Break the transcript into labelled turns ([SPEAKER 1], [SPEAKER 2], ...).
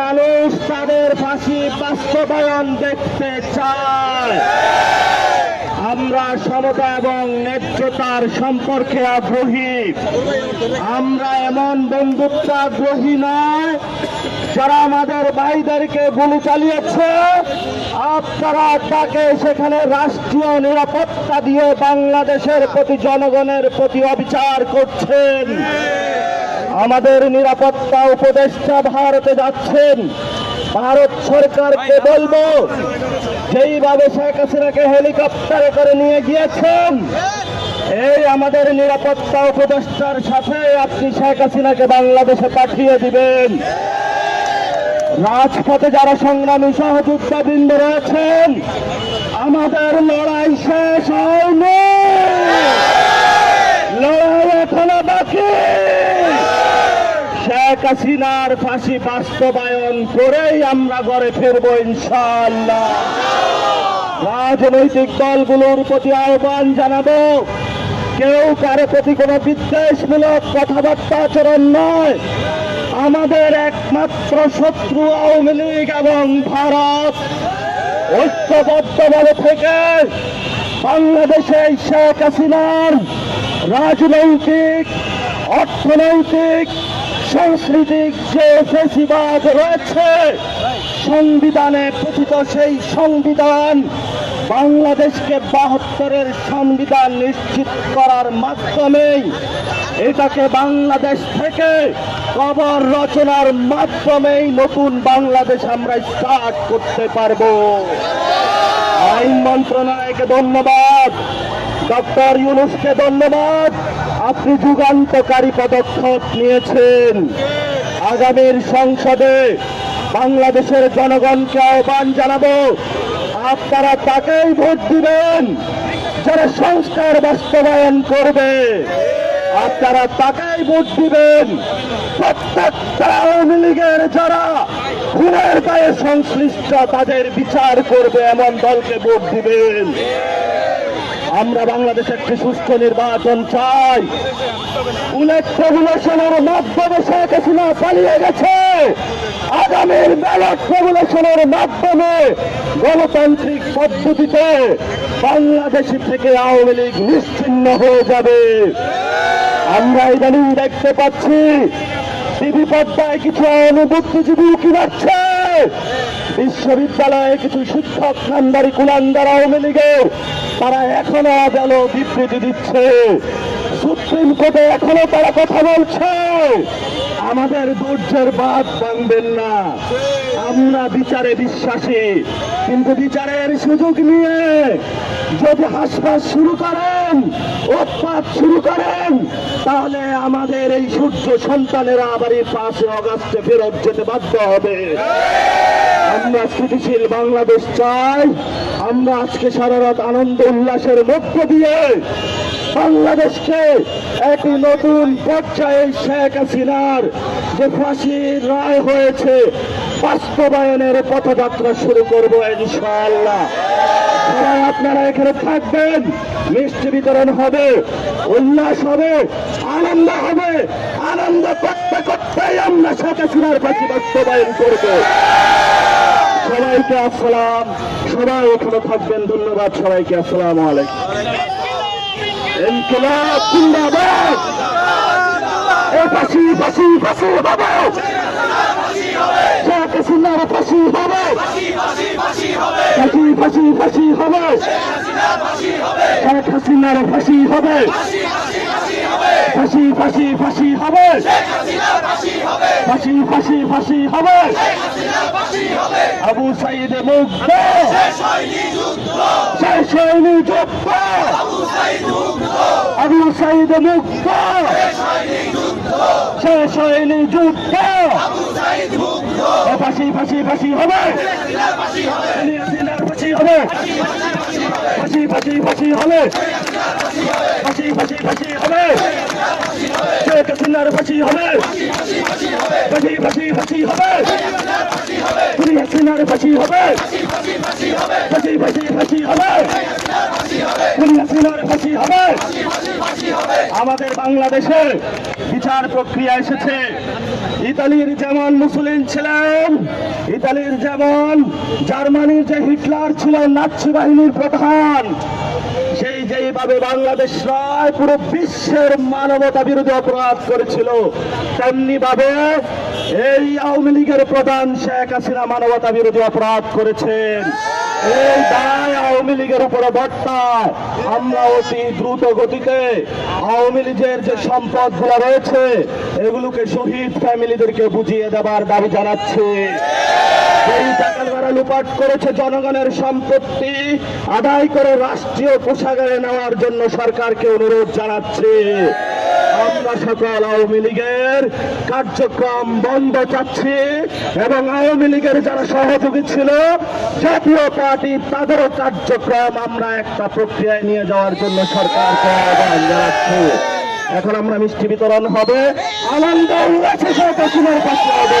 [SPEAKER 1] মানুষ তাদের ফাঁসি বাস্তবায়ন দেখতে চায়। আমরা সমতা এবং ন্যায্যতার সম্পর্কে আগ্রহী। আমরা এমন বন্ধুত্ব আগ্রহী নয়, যারা আমাদের ভাইদেরকে গুলি চালিয়েছে। আপনারা তাকে সেখানে রাষ্ট্রীয় নিরাপত্তা দিয়ে বাংলাদেশের প্রতি জনগণের প্রতি অবিচার করছেন। আমাদের নিরাপত্তা উপদেষ্টা ভারতে যাচ্ছেন। ভারত সরকারকে বলব যেইভাবে শেখ হাসিনাকে হেলিকপ্টারে করে নিয়ে গিয়েছেন এই আমাদের নিরাপত্তা উপদেষ্টার সাথে আপনি শেখ হাসিনাকে বাংলাদেশে পাঠিয়ে দিবেন। রাজপথে যারা সংগ্রামী সহযোদ্ধাবৃন্দ রয়েছেন আমাদের লড়াই শেষ হয়নি। লড়াই এখনও বাকি। শেখ হাসিনার ফাঁসি বাস্তবায়ন করেই আমরা ঘরে ফিরবো ইনশাল্লাহ রাজনৈতিক দলগুলোর প্রতি আহ্বান জানাব। কেউ কারও প্রতি কোনো বিদ্বেষমূলক কথাবার্তা আচরণ নয়। আমাদের একমাত্র শত্রু আওয়ামী লীগ এবং ভারত। ঐক্যবদ্ধভাবে থেকে বাংলাদেশে শেখ হাসিনার রাজনৈতিক, অর্থনৈতিক সাংস্কৃতিক যে ফেসিবাদ রয়েছে, সংবিধানে কথিত সেই সংবিধান বাংলাদেশকে বাহাত্তরের সংবিধান নিশ্চিত করার মাধ্যমেই এটাকে বাংলাদেশ থেকে কবর রচনার মাধ্যমেই নতুন বাংলাদেশ আমরা স্টার্ট করতে পারব। আইন মন্ত্রণালয়কে ধন্যবাদ, ডক্টর ইউনুসকে ধন্যবাদ আপনি যুগান্তকারী পদক্ষেপ নিয়েছেন। আগামীর সংসদে বাংলাদেশের জনগণকে আহ্বান জানাব। আপনারা তাকেই ভোট দিবেন, যারা সংস্কার বাস্তবায়ন করবে। আপনারা তাকেই ভোট দিবেন, প্রত্যেকটা আওয়ামী লীগের যারা খুনের গায়ে সংশ্লিষ্ট তাদের বিচার করবে, এমন দলকে ভোট দিবেন। আমরা বাংলাদেশে একটি সুস্থ নির্বাচন চাই। রেগুলেশনের মাধ্যমে শেখ হাসিনা পালিয়ে গেছে। আগামীর ব্যালট রেগুলেশনের মাধ্যমে গণতান্ত্রিক পদ্ধতিতে বাংলাদেশ থেকে আওয়ামী লীগ নিশ্চিন্ন হয়ে যাবে। আমরা ইদানিং দেখতে পাচ্ছি টিভি পর্দায় কিছু অনুবুদ্ধিজীবী কি মারছে বিশ্ববিদ্যালয়ে কিছু শিক্ষক নান্দারি কুলান্দার, আওয়ামী লীগের, তারা এখনও গেল বিবৃতি দিচ্ছে। সুপ্রিম কোর্টে এখনও তারা কথা বলছে। আমাদের ধৈর্যের বাদ ভাঙবেন না। আমরা বিচারে বিশ্বাসী, কিন্তু বিচারের সুযোগ নিয়ে যদি হাসপাস শুরু করেন, উৎপাত শুরু করেন, তাহলে আমাদের এই সূর্য সন্তানেরা আবার এই পাঁচে অগাস্টে ফেরত যেতে বাধ্য হবে। আমরা স্থিতিশীল বাংলাদেশ চাই। আমরা আজকে সারা রাত আনন্দ, উল্লাসের মধ্য দিয়ে বাংলাদেশকে একটি নতুন পর্যায়ে শেখ হাসিনার যে ফাঁসির রায় হয়েছে, বাস্তবায়নের পথযাত্রা শুরু করব ইনশাআল্লাহ। সবাই আপনারা এখানে থাকবেন, মিষ্টি বিতরণ হবে, উল্লাস হবে, আনন্দ হবে, আনন্দ করতে করতেই আমরা শেখ হাসিনার ফাঁসি বাস্তবায়ন করব। সবাইকে আসসালাম। সবাই এখানে থাকবেন, ধন্যবাদ সবাইকে, আসসালাম আলাইকুম। ইনকিলাব, জিন্দাবাদ। এ ফাঁসি ফাঁসি ফাঁসি হবে। শেখ হাসিনার ফাঁসি হবে ফাঁসি ফাঁসি হাসিনার ফাঁসি হবে ফাঁসি ফাঁসি ফাঁসি হবে। ফাঁসি ফাঁসি ফাঁসি হবে। আবু সাইদ মুগ্ধ। হয়নি যুদ্ধ। আবু সাইদ মুগ্ধ শেষ হয়নি যুদ্ধ। ফাঁসি ফাঁসি ফাঁসি হবে। ফাঁসি হবে। ফাঁসি ফাঁসি ফাঁসি হবে। ফাঁসি ফাঁসি ফাঁসি হবে। শেখ হাসিনার ফাঁসি হবে। ফাঁসি ফাঁসি ফাঁসি হবে। খুনি হাসিনার ফাঁসি হবে। ফাঁসি ফাঁসি ফাঁসি হবে। হবে। আমাদের বাংলাদেশে বিচার প্রক্রিয়া এসেছে। ইতালির যেমন মুসলিম ছিলেন, ইতালির যেমন জার্মানির যে হিটলার ছিলেন নাৎসি বাহিনীর প্রধান, সেই যেইভাবে বাংলাদেশ রায় পুরো বিশ্বের মানবতা বিরোধী অপরাধ করেছিল তেমনি ভাবে এই আওয়ামী লীগের প্রধান শেখ হাসিনা মানবতা বিরোধী অপরাধ করেছেন। এই দায় আওয়ামী লীগের উপরে বর্তায়। আমরা অতি দ্রুত গতিতে আওয়ামী লীগের যে সম্পদ রয়েছে, এগুলোকে শহীদ ফ্যামিলিদেরকে বুঝিয়ে দেবার দাবি জানাচ্ছি। লুপাট করেছে জনগণের সম্পত্তি আদায় করে রাষ্ট্রীয় পোশাকারে নেওয়ার জন্য সরকারকে অনুরোধ জানাচ্ছে। আমরা সকল আওয়ামী লীগের কার্যক্রম বন্ধ চাচ্ছি এবং আওয়ামী লীগের যারা সহযোগী ছিল, জাতীয় পার্টি তাদেরও কার্যক্রম আমরা একটা প্রক্রিয়ায় নিয়ে যাওয়ার জন্য সরকারকে আহ্বান জানাচ্ছি। এখন আমরা মিষ্টি বিতরণ হবে। আনন্দ উল্লাসে সরকার হাসিনার পাশে হবে।